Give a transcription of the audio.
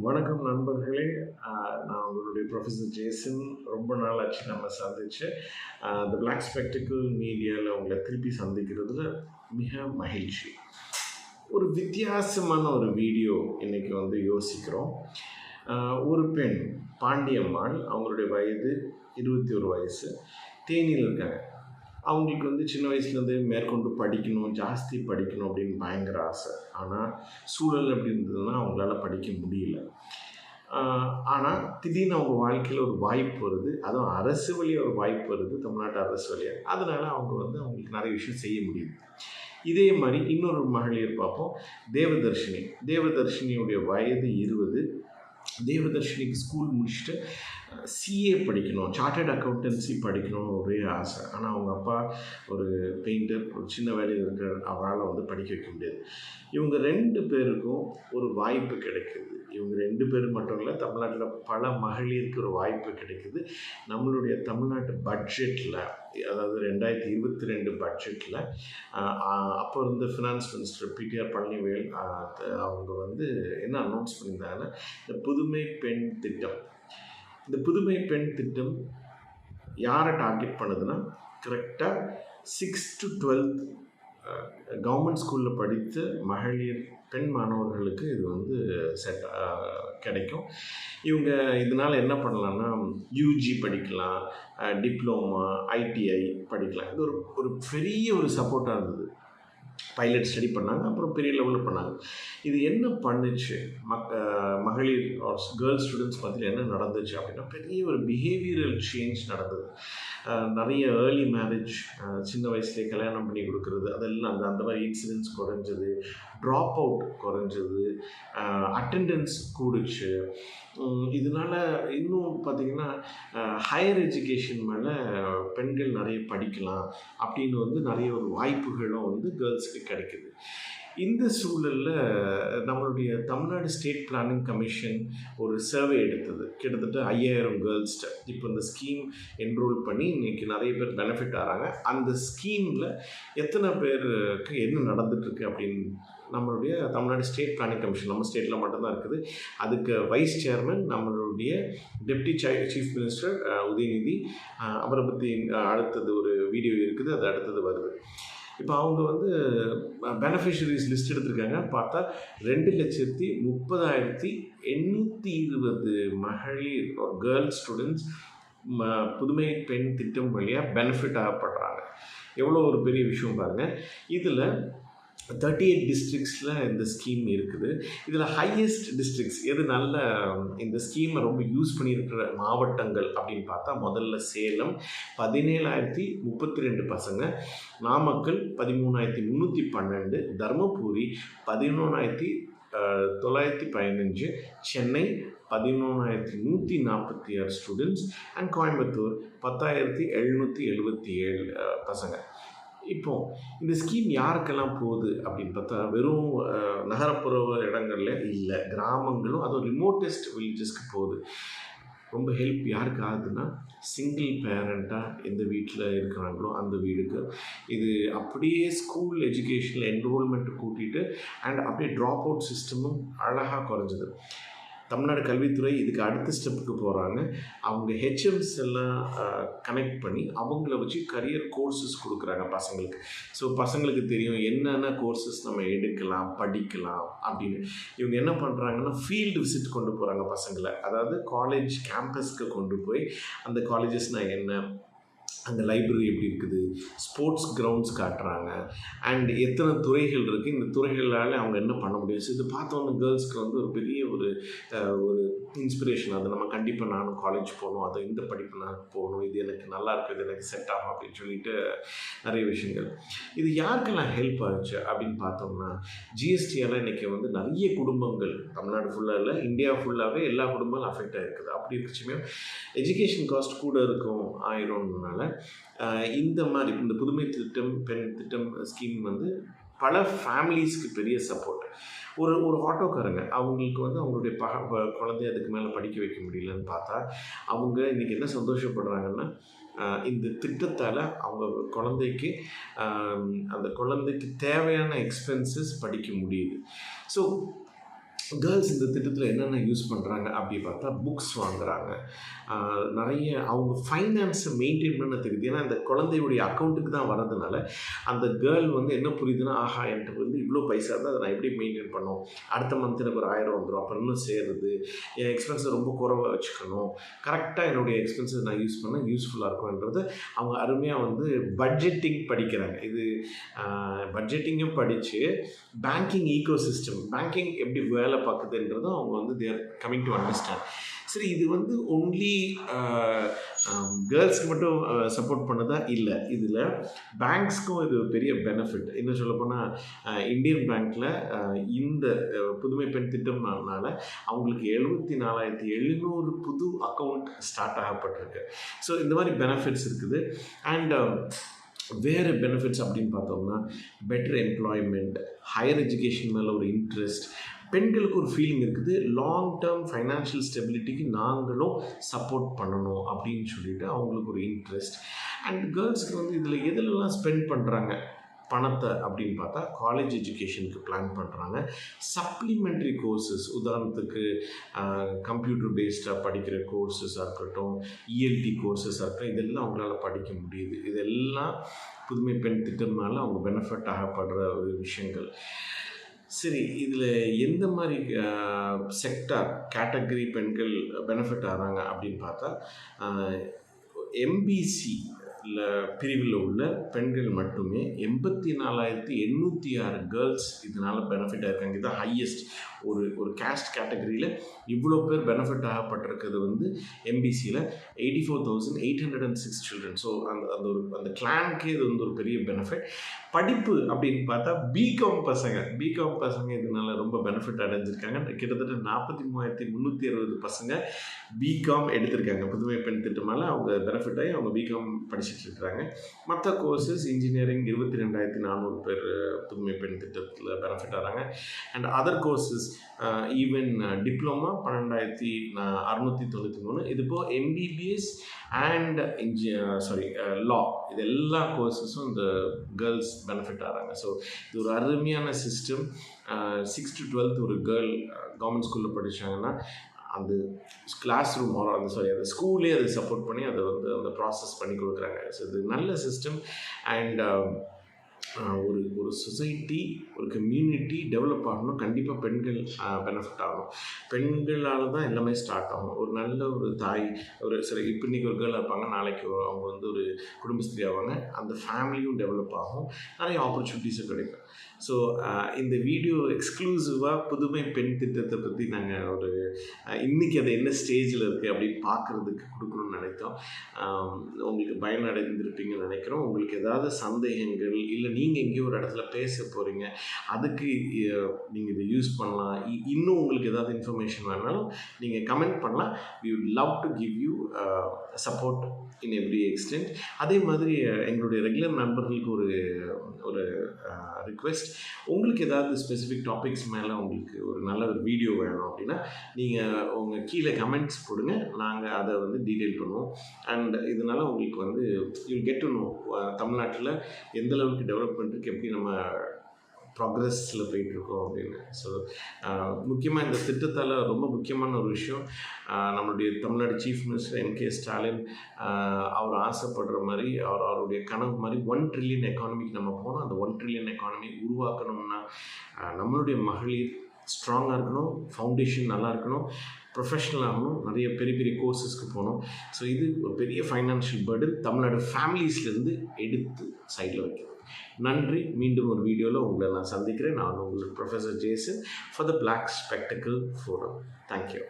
வணக்கம் நண்பர்களே. நான் உங்களுடைய ப்ரொஃபஸர் ஜேசன். ரொம்ப நாள் ஆச்சு நம்ம சந்திச்சு. த பிளாக் ஸ்பெக்டிக்கல் மீடியாவில் உங்களை திருப்பி சந்திக்கிறதுல மிக மகிழ்ச்சி. ஒரு வித்தியாசமான ஒரு வீடியோ இன்றைக்கி வந்து யோசிக்கிறோம். ஒரு பெண் பாண்டியம்மாள் அவங்களுடைய வயது இருபத்தி ஒரு வயசு. தேனியில் இருக்காங்க. அவங்களுக்கு வந்து சின்ன வயசுலேருந்து மேற்கொண்டு படிக்கணும் ஜாஸ்தி படிக்கணும் அப்படின்னு பயங்கர ஆசை. ஆனால் சூழல் அப்படி இருந்ததுன்னா அவங்களால படிக்க முடியல. ஆனால் திடீர்னு அவங்க வாழ்க்கையில் ஒரு வாய்ப்பு வருது. அதுவும் அரசு வழியாக ஒரு வாய்ப்பு வருது. தமிழ்நாட்டு அரசு வழியாக அதனால் அவங்க வந்து அவங்களுக்கு நிறைய விஷயம் செய்ய முடியுது. இதே மாதிரி இன்னொரு மகளிர் பார்ப்போம். தேவதர்ஷினி. தேவதர்ஷினியுடைய வயது இருபது. தேவதர்ஷினிக்கு ஸ்கூல் முடிச்சுட்டு சிஏ படிக்கணும் சார்ட்டர்ட் அக்கௌண்டன்சி படிக்கணும்னு ஒரே ஆசை. ஆனால் அவங்க அப்பா ஒரு பெயிண்டர் ஒரு சின்ன வேலையில் இருக்கிற அவரால் வந்து படிக்க வைக்க முடியாது. இவங்க ரெண்டு பேருக்கும் ஒரு வாய்ப்பு கிடைக்குது. இவங்க ரெண்டு பேர் மட்டும் இல்லை தமிழ்நாட்டில் பல மகளிருக்கு ஒரு வாய்ப்பு கிடைக்குது. நம்மளுடைய தமிழ்நாட்டு பட்ஜெட்டில் அதாவது ரெண்டாயிரத்தி இருபத்தி ரெண்டு பட்ஜெட்டில் அப்போ இருந்த ஃபினான்ஸ் மினிஸ்டர் பிடிஆர் பழனிவேல் அவங்க வந்து என்ன அனௌன்ஸ் பண்ணியிருந்தாங்கன்னா இந்த புதுமை பெண் திட்டம். இந்த புதுமை பெண் திட்டம் யாரை டார்கெட் பண்ணுதுன்னா கரெக்டாக சிக்ஸ் டு டுவெல்த் கவர்மெண்ட் ஸ்கூலில் படித்த மகளிர் பெண் மாணவர்களுக்கு இது வந்து செட் கிடைக்கும். இவங்க இதனால் என்ன பண்ணலான்னா யூஜி படிக்கலாம் டிப்ளமா ஐடிஐ படிக்கலாம். இது ஒரு ஒரு பெரிய ஒரு சப்போர்ட்டாக இருந்தது. பைலட் ஸ்டடி பண்ணாங்க அப்புறம் பெரிய லெவலில் பண்ணாங்க. இது என்ன பண்ணுச்சு? மக் மகளிர் மகளிர் கேர்ள்ஸ் ஸ்டூடெண்ட்ஸ் மத்தியில் என்ன நடந்துச்சு அப்படின்னா பெரிய ஒரு பிஹேவியரல் சேஞ்ச் நடந்தது. நிறைய ஏர்லி மேரேஜ் சின்ன வயசுலேயே கல்யாணம் பண்ணி கொடுக்குறது அதெல்லாம் அந்த அந்த மாதிரி இன்சிடென்ட்ஸ் குறைஞ்சது. ட்ராப் அவுட் குறைஞ்சது அட்டெண்டன்ஸ் கூடுச்சு. இதனால் இதனால இன்னும் பார்த்திங்கன்னா ஹையர் எஜுகேஷன் மேலே பெண்கள் நிறைய படிக்கலாம் அப்படின்னு வந்து நிறைய ஒரு வாய்ப்புகளும் வந்து கேர்ள்ஸுக்கு கிடைக்குது. இந்த சூழலில் நம்மளுடைய தமிழ்நாடு ஸ்டேட் பிளானிங் கமிஷன் ஒரு சர்வே எடுத்தது. கிட்டத்தட்ட ஐயாயிரம் கேர்ள்ஸ்கிட்ட இப்போ இந்த ஸ்கீம் என்ரோல் பண்ணி இன்னைக்கு நிறைய பேர் பெனிஃபிட் ஆகிறாங்க. அந்த ஸ்கீமில் எத்தனை பேருக்கு என்ன நடந்துகிட்ருக்கு அப்படின்னு நம்மளுடைய தமிழ்நாடு ஸ்டேட் பிளானிங் கமிஷன். நம்ம ஸ்டேட்டில் மட்டும்தான் இருக்குது. அதுக்கு வைஸ் சேர்மன் நம்மளுடைய டெப்டி சீஃப் மினிஸ்டர் உதயநிதி அவரை பற்றி அடுத்தது ஒரு வீடியோ இருக்குது. அது அடுத்தது வருது. இப்போ அவங்க வந்து பெனிஃபிஷரிஸ் லிஸ்ட் எடுத்திருக்காங்க. பார்த்தா ரெண்டு லட்சத்தி முப்பதாயிரத்தி எண்ணூற்றி இருபது மகளிர் கேர்ள்ஸ் ஸ்டூடெண்ட்ஸ் புதுமை பெண் திட்டம் வழியாக பெனிஃபிட் ஆகப்படுறாங்க. எவ்வளோ ஒரு பெரிய விஷயம் பாருங்கள் இதில் தேர்ட்டி எயிட் டிஸ்ட்ரிக்ஸில் இந்த ஸ்கீம் இருக்குது. இதில் ஹையஸ்ட் டிஸ்ட்ரிக்ஸ் எது நல்ல இந்த ஸ்கீமை ரொம்ப யூஸ் பண்ணியிருக்கிற மாவட்டங்கள் அப்படின்னு பார்த்தா முதல்ல சேலம் பதினேழாயிரத்தி முப்பத்தி ரெண்டு பசங்க நாமக்கல் பதிமூணாயிரத்தி முந்நூற்றி பன்னெண்டு தருமபுரி பதினொன்றாயிரத்தி தொள்ளாயிரத்தி பதினஞ்சு சென்னை பதினொன்றாயிரத்தி நூற்றி நாற்பத்தி ஆறு ஸ்டூடெண்ட்ஸ் அண்ட் கோயம்புத்தூர் பத்தாயிரத்தி எழுநூற்றி எழுபத்தி ஏழு பசங்க. இப்போ இந்த ஸ்கீம் யாருக்கெல்லாம் போகுது அப்படின்னு பார்த்தா வெறும் நகரப்புற இடங்கள்ல இல்லை கிராமங்களும் அதுவும் ரிமோட்டஸ்ட் வில்லேஜஸ்க்கு போகுது. ரொம்ப ஹெல்ப் யாருக்கு ஆகுதுன்னா சிங்கிள் பேரண்ட்டாக எந்த வீட்டில் இருக்கிறாங்களோ அந்த வீடுக்கு. இது அப்படியே ஸ்கூல் எஜுகேஷனில் என்ரோல்மெண்ட் கூட்டிகிட்டு அண்ட் அப்படியே ட்ராப் அவுட் சிஸ்டமும் அழகாக குறைஞ்சது. தமிழ்நாடு கல்வித்துறை இதுக்கு அடுத்த ஸ்டெப்புக்கு போகிறாங்க அவங்க ஹெச்எம்ஸ் எல்லாம் கனெக்ட் பண்ணி அவங்கள வச்சு கரியர் கோர்சஸ் கொடுக்குறாங்க பசங்களுக்கு. ஸோ பசங்களுக்கு தெரியும் என்னென்ன கோர்சஸ் நம்ம எடுக்கலாம் படிக்கலாம் அப்படின்னு. இவங்க என்ன பண்ணுறாங்கன்னா ஃபீல்டு விசிட் கொண்டு போகிறாங்க பசங்களை. அதாவது காலேஜ் கேம்பஸ்க்கு கொண்டு போய் அந்த காலேஜஸ்னால் என்ன? அந்த லைப்ரரி எப்படி இருக்குது? ஸ்போர்ட்ஸ் கிரவுண்ட்ஸ் காட்டுறாங்க. அண்ட் எத்தனை துறைகள் இருக்குது இந்த துறைகளால் அவங்க என்ன பண்ண முடியும்? ஸோ இது பார்த்தோன்னு கேர்ள்ஸ்க்கு வந்து ஒரு பெரிய ஒரு ஒரு இன்ஸ்பிரேஷன் அது நம்ம கண்டிப்பாக நானும் காலேஜ் போகணும். அது இந்த படிப்பு நான் போகணும். இது எனக்கு நல்லா இருக்குது இது எனக்கு செட் ஆகும் அப்படின்னு சொல்லிட்டு நிறைய விஷயங்கள். இது யாருக்கெல்லாம் ஹெல்ப் ஆச்சு அப்படின்னு பார்த்தோம்னா ஜிஎஸ்டியால் இன்றைக்கி வந்து நிறைய குடும்பங்கள் தமிழ்நாடு ஃபுல்லாக இல்லை இந்தியா ஃபுல்லாகவே எல்லா குடும்பங்களும் அஃபெக்ட் ஆகிருக்குது அப்படி இருக்குச்சுமே எஜுகேஷன் காஸ்ட் கூட இருக்கும். ஆயிரம்னால இந்த மாதிரி இந்த புதுமை திட்டம் பெண் திட்டம் ஸ்கீம் வந்து பல ஃபேமிலிஸ்க்கு பெரிய சப்போர்ட் ஒரு ஒரு ஆட்டோக்காரங்க அவங்களுக்கு வந்து அவங்களுடைய பக ப- குழந்தைய அதுக்கு மேலே படிக்க வைக்க முடியலன்னு பார்த்தா அவங்க இன்றைக்கி என்ன சந்தோஷப்படுறாங்கன்னா இந்த திட்டத்தால் அவங்க குழந்தைக்கு அந்த குழந்தைக்கு தேவையான எக்ஸ்பென்சஸ் படிக்க முடியுது. ஸோ கேர்ள்ஸ் இந்த திட்டத்தில் என்னென்ன யூஸ் பண்ணுறாங்க அப்படி பார்த்தா புக்ஸ் வாங்குறாங்க. நிறைய அவங்க ஃபைனான்ஸை மெயின்டைன் பண்ண தெரியுது. ஏன்னா இந்த குழந்தையுடைய அக்கௌண்ட்டுக்கு தான் வரதுனால அந்த கேர்ள் வந்து என்ன புரியுதுன்னா ஆஹா என்கிட்ட வந்து இவ்வளோ பைசா இருந்தால் அதை நான் எப்படி மெயின்டைன் பண்ணும்? அடுத்த மந்த் எனக்கு ஒரு ஆயிரம் வந்துடும் அப்போ இன்னும் சேருது. என் எக்ஸ்பென்ஸை ரொம்ப குறைவாக வச்சுக்கணும். கரெக்டாக என்னுடைய எக்ஸ்பென்சஸ் நான் யூஸ் பண்ண யூஸ்ஃபுல்லாக இருக்கும்ன்றது அவங்க அருமையாக வந்து பட்ஜெட்டிங் படிக்கிறாங்க. இது பட்ஜெட்டிங்கும் படித்து பேங்கிங் ஈகோ சிஸ்டம் பேங்கிங் எப்படி வேலை பார்க்குதுன்றதும் அவங்க வந்து தேர் கமிங் டு அண்டர்ஸ்டாண்ட் சரி இது வந்து ஒன்லி கேர்ள்ஸ்க்கு மட்டும் சப்போர்ட் பண்ணதா? இல்லை. இதில் பேங்க்ஸ்க்கும் இது பெரிய பெனிஃபிட் இன்னும் சொல்லப்போனால் இந்தியன் பேங்க்கில் இந்த புதுமை பெண் திட்டம்னால அவங்களுக்கு எழுபத்தி நாலாயிரத்தி எழுநூறு புது அக்கௌண்ட் ஸ்டார்ட் ஆகப்பட்டிருக்கு. ஸோ இந்த மாதிரி பெனிஃபிட்ஸ் இருக்குது. அண்ட் வேறு பெனிஃபிட்ஸ் அப்படின்னு பார்த்தோம்னா பெட்டர் எம்ப்ளாய்மெண்ட் ஹையர் எஜுகேஷன் மேலே ஒரு இன்ட்ரெஸ்ட் பெண்களுக்கு ஒரு ஃபீலிங் இருக்குது. லாங் டேர்ம் ஃபைனான்ஷியல் ஸ்டெபிலிட்டிக்கு நாங்களும் சப்போர்ட் பண்ணணும் அப்படின்னு சொல்லிட்டு அவங்களுக்கு ஒரு இன்ட்ரெஸ்ட் அண்ட் கேர்ள்ஸ்க்கு வந்து இதில் எதுலலாம் ஸ்பெண்ட் பண்ணுறாங்க பணத்தை அப்படின்னு பார்த்தா காலேஜ் எஜுகேஷனுக்கு பிளான் பண்ணுறாங்க சப்ளிமெண்ட்ரி கோர்சஸ் உதாரணத்துக்கு கம்ப்யூட்டர் பேஸ்டாக படிக்கிற கோர்சஸாக இருக்கட்டும் இஎல்டி கோர்சஸாக இருக்கட்டும் இதெல்லாம் அவங்களால படிக்க முடியுது. இதெல்லாம் புதுமை பெண் திட்டம்னால அவங்க பெனிஃபிட் ஆகப்படுற ஒரு விஷயங்கள். சரி இதில் எந்த மாதிரி செக்டார் கேட்டகரி பெண்கள் பெனிஃபிட் ஆகிறாங்க அப்படின்னு பார்த்தா எம்பிசி பிரிவில் உள்ள பெண்கள் மட்டுமே எண்பத்தி நாலாயிரத்தி எண்ணூற்றி ஆறு கேர்ள்ஸ் இதனால் பெனிஃபிட் ஆயிருக்காங்க இதுதான் ஹையஸ்ட் ஒரு ஒரு கேஸ்ட் கேட்டகரியில் இவ்வளோ பேர் பெனிஃபிட் ஆகப்பட்டிருக்கிறது வந்து எம்பிசியில் eighty four thousand eight hundred and six children so அந்த அந்த ஒரு அந்த கிளான்க்கே இது வந்து ஒரு பெரிய பெனிஃபிட் படிப்பு அப்படின்னு பார்த்தா பிகாம் பசங்க பிகாம் பசங்க இதனால ரொம்ப பெனிஃபிட் அடைஞ்சிருக்காங்க. கிட்டத்தட்ட நாற்பத்தி மூவாயிரத்தி முந்நூற்றி அறுபது பசங்க பிகாம் எடுத்திருக்காங்க. புதுமை பெண் திட்டமால அவங்க பெனிஃபிட் ஆகி அவங்க பிகாம் படிச்சு இருக்கிறாங்க மற்ற கோர்சஸ் இன்ஜினியரிங் இருபத்தி ரெண்டாயிரத்தி நானூறு பேர் புதுமை பெண் திட்டத்தில் பெனிஃபிட் ஆகிறாங்க. And other courses even diploma பன்னெண்டாயிரத்தி அறுநூற்றி தொண்ணூற்றி மூணு. இது எம்பிபிஎஸ் அண்ட் இன்ஜி சாரி லா இது எல்லா கோர்சஸும் இந்த கேர்ள்ஸ் பெனிஃபிட் ஆகிறாங்க. ஸோ இது ஒரு அருமையான சிஸ்டம் சிக்ஸ் டு டுவெல்த் ஒரு கேர்ள் கவர்மெண்ட் ஸ்கூலில் படித்தாங்கன்னா அந்த கிளாஸ் ரூம் அந்த சாரி அந்த ஸ்கூல்லே அதை சப்போர்ட் பண்ணி அதை வந்து அந்த ப்ராசஸ் பண்ணி கொடுக்குறாங்க. ஸோ இது நல்ல சிஸ்டம் அண்ட் ஒரு ஒரு சொசைட்டி ஒரு கம்யூனிட்டி டெவலப் ஆகணும். கண்டிப்பாக பெண்கள் பெனிஃபிட் ஆகணும். பெண்களால் தான் எல்லாமே ஸ்டார்ட் ஆகும். ஒரு நல்ல ஒரு தாய் ஒரு சில இப்போ இன்றைக்கி ஒரு கேர்ள் இருப்பாங்க. நாளைக்கு அவங்க வந்து ஒரு குடும்பஸ்திரி ஆவாங்க. அந்த ஃபேமிலியும் டெவலப் ஆகும். நிறைய ஆப்பர்ச்சுனிட்டிஸும் கிடைக்கும். ஸோ இந்த வீடியோ எக்ஸ்க்ளூசிவாக புதுமை பெண் திட்டத்தை பற்றி நாங்கள் ஒரு இன்றைக்கி அது என்ன ஸ்டேஜில் இருக்குது அப்படின்னு பார்க்குறதுக்கு கொடுக்கணும்னு நினைத்தோம். உங்களுக்கு பயனடைந்திருப்பீங்கன்னு நினைக்கிறோம். உங்களுக்கு ஏதாவது சந்தேகங்கள் இல்லை நீங்கள் எங்கேயோ ஒரு இடத்துல பேச போகிறீங்க அதுக்கு நீங்கள் இதை யூஸ் பண்ணலாம். இன்னும் உங்களுக்கு ஏதாவது இன்ஃபர்மேஷன் வேணாலும் நீங்கள் கமெண்ட் பண்ணலாம். We would love to give you support in every extent அதே மாதிரி எங்களுடைய ரெகுலர் நண்பர்களுக்கு ஒரு ஒரு ரிக்வெஸ்ட் உங்களுக்கு ஏதாவது ஸ்பெசிஃபிக் டாபிக்ஸ் மேலே உங்களுக்கு ஒரு நல்ல ஒரு வீடியோ வேணும் அப்படின்னா நீங்கள் உங்கள் கீழே கமெண்ட்ஸ் போடுங்க. நாங்கள் அதை வந்து டீட்டெயில் பண்ணுவோம். அண்ட் இதனால் உங்களுக்கு வந்து யூ கெட் டு நோ தமிழ்நாட்டில் எந்த அளவுக்கு டெவலப்மெண்ட்டுக்கு எப்படி நம்ம ப்ராக்ரஸில் போயிட்டுருக்கோம் அப்படின்னு. ஸோ முக்கியமாக இந்த திட்டத்தால் ரொம்ப முக்கியமான ஒரு விஷயம் நம்மளுடைய Tamil Nadu chief minister M K Stalin அவர் ஆசைப்படுற மாதிரி அவர் அவருடைய கனவு மாதிரி ஒன் ட்ரில்லியன் எக்கானமிக்கு நம்ம போனோம் அந்த ஒன் ட்ரில்லியன் எக்கானமி உருவாக்கணும்னா நம்மளுடைய மகளிர் ஸ்ட்ராங்காக இருக்கணும் ஃபவுண்டேஷன் நல்லா இருக்கணும் ப்ரொஃபஷனல் ஆகணும் நிறைய பெரிய பெரிய கோர்சஸ்க்கு போகணும். ஸோ இது ஒரு பெரிய ஃபைனான்ஷியல் பேர்டு தமிழ்நாடு ஃபேமிலிஸ்லேருந்து எடுத்து சைடில் வைக்கணும். நன்றி. மீண்டும் ஒரு வீடியோவில் உங்களை நான் சந்திக்கிறேன். நான் உங்களுக்கு professor Jason for the black spectacle forum thank you